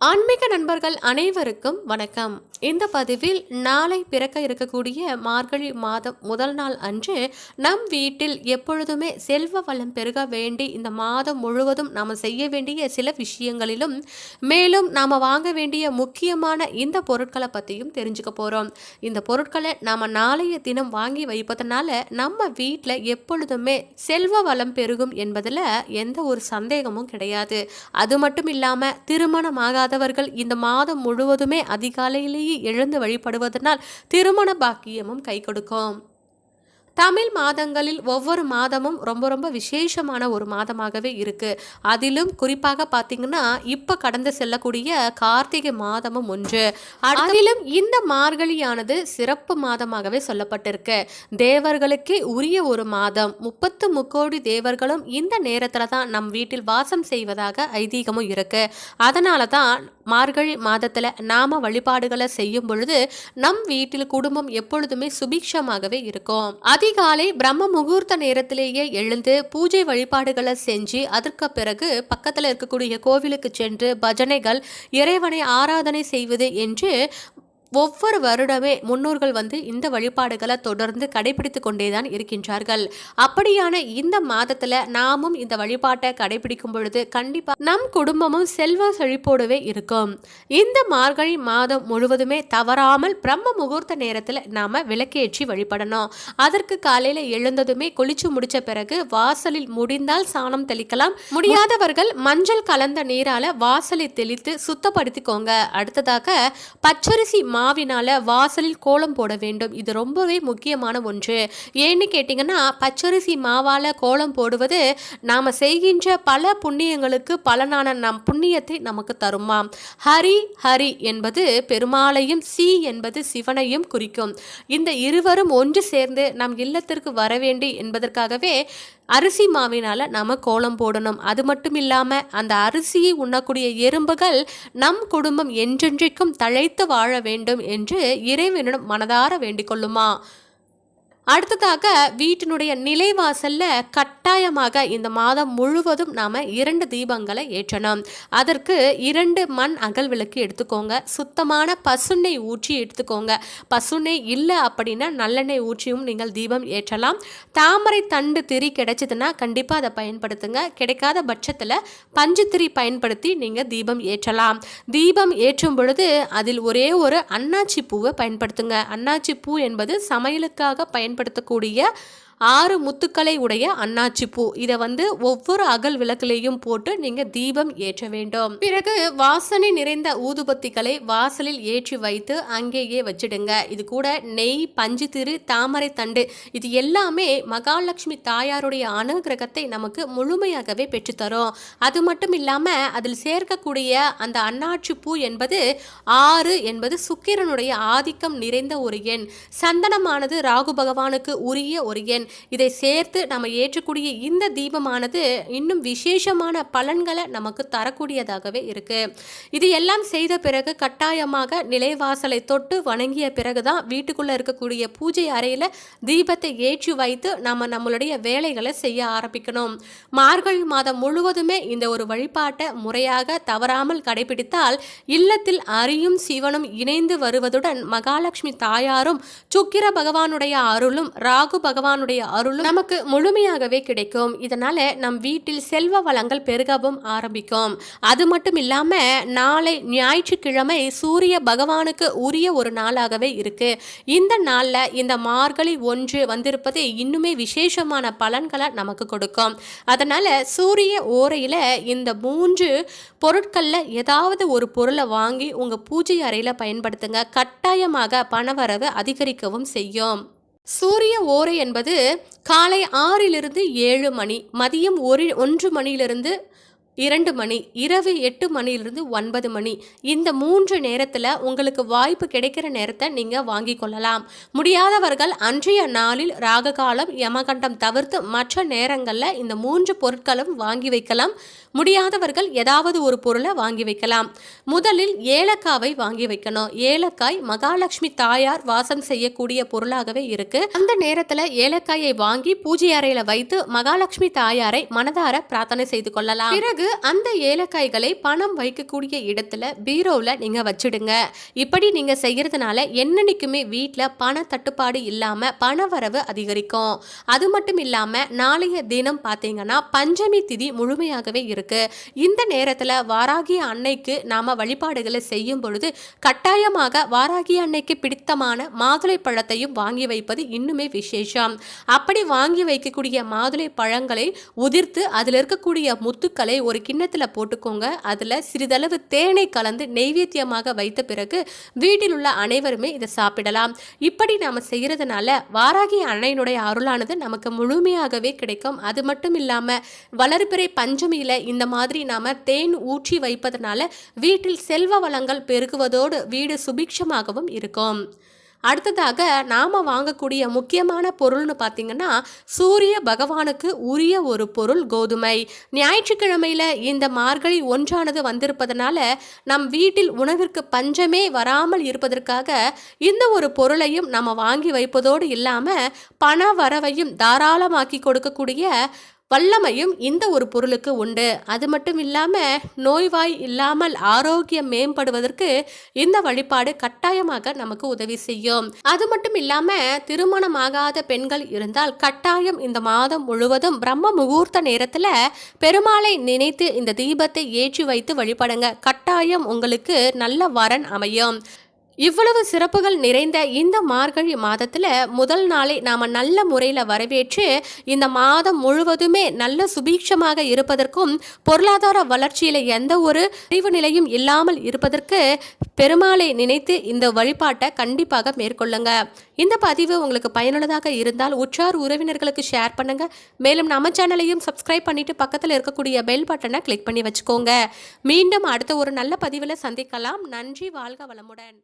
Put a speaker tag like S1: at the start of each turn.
S1: ஆன்மீக நண்பர்கள் அனைவருக்கும் வணக்கம். இந்த பதிவில் நாளை பிறக்க இருக்கக்கூடிய மார்கழி மாதம் முதல் நாள் அன்று நம் வீட்டில் எப்பொழுதுமே செல்வ வளம் பெருக வேண்டி இந்த மாதம் முழுவதும் நாம் செய்ய வேண்டிய சில விஷயங்களிலும் மேலும் நாம் வாங்க வேண்டிய முக்கியமான இந்த பொருட்களை பற்றியும் தெரிஞ்சுக்க போகிறோம் இந்த பொருட்களை நாம் நாளைய தினம் வாங்கி வைப்பதனால நம்ம வீட்டில் எப்பொழுதுமே செல்வ வளம் பெருகும் என்பதில் எந்த ஒரு சந்தேகமும் கிடையாது. அது மட்டும் இல்லாமல் திருமணமாகாதவர்கள் இந்த மாதம் முழுவதுமே அதிகாலையிலேயே எழுந்து வழிபடுவதனால் திருமண பாக்கியமும் கை கொடுக்கும். தமிழ் மாதங்களில் ஒவ்வொரு மாதமும் ரொம்ப ரொம்ப விசேஷமான ஒரு மாதமாகவே இருக்கு. அதிலும் குறிப்பாக பார்த்தீங்கன்னா இப்போ கடந்து செல்லக்கூடிய கார்த்திகை மாதமும் ஒன்று. அதிலும் இந்த மார்கழியானது சிறப்பு மாதமாகவே சொல்லப்பட்டிருக்கு. தேவர்களுக்கே உரிய ஒரு மாதம். முப்பத்து முக்கோடி தேவர்களும் இந்த நேரத்தில் தான் நம் வீட்டில் வாசம் செய்வதாக ஐதீகமும் இருக்கு. அதனால தான் மார்கழி மாதத்தில் நாம வழிபாடுகளை செய்யும் பொழுது நம் வீட்டில் குடும்பம் எப்பொழுதுமே சுபிக்ஷமாகவே இருக்கும். அதிகாலை பிரம்ம முகூர்த்த நேரத்திலேயே எழுந்து பூஜை வழிபாடுகளை செஞ்சு அதற்கு பிறகு பக்கத்தில் இருக்கக்கூடிய கோவிலுக்கு சென்று பஜனைகள் இறைவனை ஆராதனை செய்வது என்று ஒவ்வொரு வருடமே முன்னோர்கள் வந்து இந்த வழிபாடுகளை தொடர்ந்து கடைபிடித்து கொண்டே தான் இருக்கின்றார்கள். அப்படியான இந்த மாதத்துல நாமும் இந்த வழிபாட்டை கடைபிடிக்கும் பொழுது கண்டிப்பா நம் குடும்பமும் செல்வ செழிப்போடவே இருக்கும். இந்த மார்கழி மாதம் முழுவதுமே தவறாமல் பிரம்ம முகூர்த்த நேரத்துல நாம விளக்கேற்றி வழிபடணும். அதற்கு காலையில எழுந்ததுமே குளிச்சு முடிச்ச பிறகு வாசலில் முடிந்தால் சாணம் தெளிக்கலாம். முடியாதவர்கள் மஞ்சள் கலந்த நீரால வாசலை தெளித்து சுத்தப்படுத்திக்கோங்க. அடுத்ததாக பச்சரிசி மாவினால் வாசலில் கோலம் போட வேண்டும். இது ரொம்பவே முக்கியமான ஒன்று. ஏன்னு கேட்டிங்கன்னா பச்சரிசி மாவால் கோலம் போடுவது நாம் செய்கின்ற பல புண்ணியங்களுக்கு பலனான நம் புண்ணியத்தை நமக்கு தருமாம் ஹரி ஹரி என்பது பெருமாளையும் சி என்பது சிவனையும் குறிக்கும். இந்த இருவரும் ஒன்று சேர்ந்து நம் இல்லத்திற்கு வர வேண்டி என்பதற்காகவே அரிசி மாவினால் நாம் கோலம் போடணும். அது மட்டும் இல்லாமல் அந்த அரிசியை உண்ணக்கூடிய எறும்புகள் நம் குடும்பம் என்றென்றைக்கும் தழைத்து வாழ வேண்டும் என்று இறைவனிடம் மனதார வேண்டிக் கொள்ளுமா? அடுத்ததாக வீட்டினுடைய நிலைவாசல்ல கட்டாயமாக இந்த மாதம் முழுவதும் நாம இரண்டு தீபங்களை ஏற்றணும். அதற்கு இரண்டு மண் அகல் விளக்கு எடுத்துக்கோங்க. சுத்தமான பசுண்ணெய் ஊற்றி எடுத்துக்கோங்க. பசுண்ணெய் இல்லை அப்படின்னா நல்லெண்ணெய் ஊற்றியும் நீங்கள் தீபம் ஏற்றலாம். தாமரை தண்டு திரி கிடைச்சதுன்னா கண்டிப்பாக அதை பயன்படுத்துங்க. கிடைக்காத பட்சத்தில் பஞ்சு திரி பயன்படுத்தி நீங்கள் தீபம் ஏற்றலாம். தீபம் ஏற்றும் பொழுது அதில் ஒரே ஒரு அன்னாச்சி பூவை பயன்படுத்துங்க. அன்னாச்சி பூ என்பது சமையலுக்காக பயன் பயன்படுத்தக்கூடிய ஆறு முத்துக்களை உடைய அன்னாச்சி பூ. இதை வந்து ஒவ்வொரு அகல் விளக்குலையும் போட்டு நீங்க தீபம் ஏற்ற வேண்டும். பிறகு வாசனை நிறைந்த ஊதுபத்திகளை வாசலில் ஏற்றி வைத்து அங்கேயே வச்சிடுங்க. இது கூட நெய் பஞ்சு திரு தாமரை தண்டு. இது எல்லாமே மகாலட்சுமி தாயாருடைய அனுகிரகத்தை நமக்கு முழுமையாகவே பெற்றுத்தரும். அது மட்டும் இல்லாம அதில் சேர்க்கக்கூடிய அந்த அன்னாச்சி பூ என்பது ஆறு என்பது சுக்கிரனுடைய ஆதிக்கம் நிறைந்த ஒரு எண். சந்தனமானது ராகு பகவானுக்கு உரிய ஒரு எண். இதை சேர்த்து நம்ம ஏற்றக்கூடிய இந்த தீபமானது இன்னும் விசேஷமான பலன்களை நமக்கு தரக்கூடியதாகவே இருக்கு. இது எல்லாம் செய்த பிறகு கட்டாயமாக நிலைவாசலை தொட்டு வணங்கிய பிறகுதான் வீட்டுக்குள்ள இருக்கக்கூடிய பூஜை அறையில தீபத்தை ஏற்றி வைத்து நம்ம நம்மளுடைய வேலைகளை செய்ய ஆரம்பிக்கணும். மார்கழி மாதம் முழுவதுமே இந்த ஒரு வழிபாட்டை முறையாக தவறாமல் கடைபிடித்தால் இல்லத்தில் அரியும் சிவனும் இணைந்து வருவதுடன் மகாலட்சுமி தாயாரும் சுக்கிர பகவானுடைய அருளும் ராகு பகவானுடைய அருளும் நமக்கு முழுமையாகவே கிடைக்கும். இதனால நம் வீட்டில் செல்வ வளங்கள் பெருகவும் ஆரம்பிக்கும். அது மட்டும் இல்லாம நாளை ஞாயிற்றுக்கிழமை சூரிய பகவானுக்கு உரிய ஒரு நாளாகவே இருக்கு. இந்த நாளில் இந்த மார்கழி ஒன்று வந்திருப்பது இன்னுமே விசேஷமான பலன்களை நமக்கு கொடுக்கும். அதனால சூரிய ஓரையில இந்த மூன்று பொருட்கள்ல ஏதாவது ஒரு பொருளை வாங்கி உங்க பூஜை அறையில பயன்படுத்துங்க. கட்டாயமாக பணவரவு அதிகரிக்கவும் செய்யும். சூரிய ஓரை என்பது காலை ஆறிலிருந்து ஏழு மணி மதியம் ஒரு ஒன்று மணியிலிருந்து இரண்டு மணி இரவு எட்டு மணியிலிருந்து ஒன்பது மணி. இந்த மூன்று நேரத்தில் உங்களுக்கு வாய்ப்பு கிடைக்கிற நேரத்தை நீங்கள் வாங்கி கொள்ளலாம். முடியாதவர்கள் அன்றைய நாளில் ராக காலம் யமகண்டம் தவிர்த்து மற்ற நேரங்களில் இந்த மூன்று பொருட்களும் வாங்கி வைக்கலாம். முடியாதவர்கள் ஏதாவது ஒரு பொருளை வாங்கி வைக்கலாம். முதலில் ஏலக்காவை வாங்கி வைக்கணும். ஏலக்காய் மகாலட்சுமி தாயார் வாசம் செய்யக்கூடிய பொருளாகவே இருக்கு. அந்த நேரத்தில் ஏலக்காயை வாங்கி பூஜை அறையில் வைத்து மகாலட்சுமி தாயாரை மனதார பிரார்த்தனை செய்து கொள்ளலாம். பிறகு பிறகு அந்த ஏலக்காய்களை பணம் வைக்கக்கூடிய இடத்துல பீரோவில் நீங்கள் வச்சுடுங்க. இப்படி நீங்கள் செய்கிறதுனால என்னன்னைக்குமே வீட்டில் பண தட்டுப்பாடு இல்லாமல் பண வரவு அதிகரிக்கும். அது மட்டும் இல்லாமல் நாளைய தினம் பார்த்தீங்கன்னா பஞ்சமி திதி முழுமையாகவே இருக்குது இந்த நேரத்தில் வாராகி அன்னைக்கு நாம் வழிபாடுகளை செய்யும் பொழுது கட்டாயமாக வாராகி அன்னைக்கு பிடித்தமான மாதுளை பழத்தையும் வாங்கி வைப்பது இன்னுமே விசேஷம். அப்படி வாங்கி வைக்கக்கூடிய மாதுளை பழங்களை உதிர்த்து அதில் இருக்கக்கூடிய முத்துக்களை ஒரு கிண்ணத்தில் போட்டுக்கோங்க. அதில் சிறிதளவு தேனை கலந்து நெய்வேத்தியமாக வைத்த பிறகு வீட்டில் உள்ள அனைவருமே இதை சாப்பிடலாம். இப்படி நாம் செய்கிறதுனால வாராகி அன்னையினுடைய அருளானது நமக்கு முழுமையாகவே கிடைக்கும். அது மட்டும் இல்லாமல் வளர்பிறை பஞ்சமியில் இந்த மாதிரி நாம் தேன் ஊற்றி வைப்பதனால வீட்டில் செல்வ வளங்கள் பெருகுவதோடு வீடு சுபிக்ஷமாகவும் இருக்கும். அடுத்ததாக நாம் வாங்கக்கூடிய முக்கியமான பொருள்னு பார்த்தீங்கன்னா சூரிய பகவானுக்கு உரிய ஒரு பொருள் கோதுமை. ஞாயிற்றுக்கிழமையில் இந்த மார்கழி ஒன்றானது வந்திருப்பதனால நம் வீட்டில் உணவிற்கு பஞ்சமே வராமல் இருப்பதற்காக இந்த ஒரு பொருளையும் நம்ம வாங்கி வைப்பதோடு இல்லாமல் பண வரவையும் தாராளமாக்கி கொடுக்கக்கூடிய வல்லமையும் இந்த ஒரு பொருளுக்கு உண்டு. அது மட்டும் இல்லாமல் நோய்வாய் இல்லாமல் ஆரோக்கியம் மேம்படுவதற்கு இந்த வழிபாடு கட்டாயமாக நமக்கு உதவி செய்யும். அது மட்டும் இல்லாமல் திருமணமாகாத பெண்கள் இருந்தால் கட்டாயம் இந்த மாதம் முழுவதும் பிரம்ம முகூர்த்த நேரத்தில் பெருமாளை நினைத்து இந்த தீபத்தை ஏற்றி வைத்து வழிபடுங்க. கட்டாயம் உங்களுக்கு நல்ல வரன் அமையும். இவ்வளவு சிறப்புகள் நிறைந்த இந்த மார்கழி மாதத்தில் முதல் நாளை நாம் நல்ல முறையில் வரவேற்று இந்த மாதம் முழுவதுமே நல்ல சுபீட்சமாக இருப்பதற்கும் பொருளாதார வளர்ச்சியில் எந்த ஒரு அறிவு நிலையும் இல்லாமல் இருப்பதற்கு பெருமாளை நினைத்து இந்த வழிபாட்டை கண்டிப்பாக மேற்கொள்ளுங்க. இந்த பதிவு உங்களுக்கு பயனுள்ளதாக இருந்தால் உற்றார் உறவினர்களுக்கு ஷேர் பண்ணுங்க. மேலும் நம்ம சேனலையும் சப்ஸ்கிரைப் பண்ணிட்டு பக்கத்தில் இருக்கக்கூடிய பெல் பட்டனை கிளிக் பண்ணி வச்சுக்கோங்க. மீண்டும் அடுத்த ஒரு நல்ல பதிவில் சந்திக்கலாம். நன்றி வாழ்க வளமுடன்.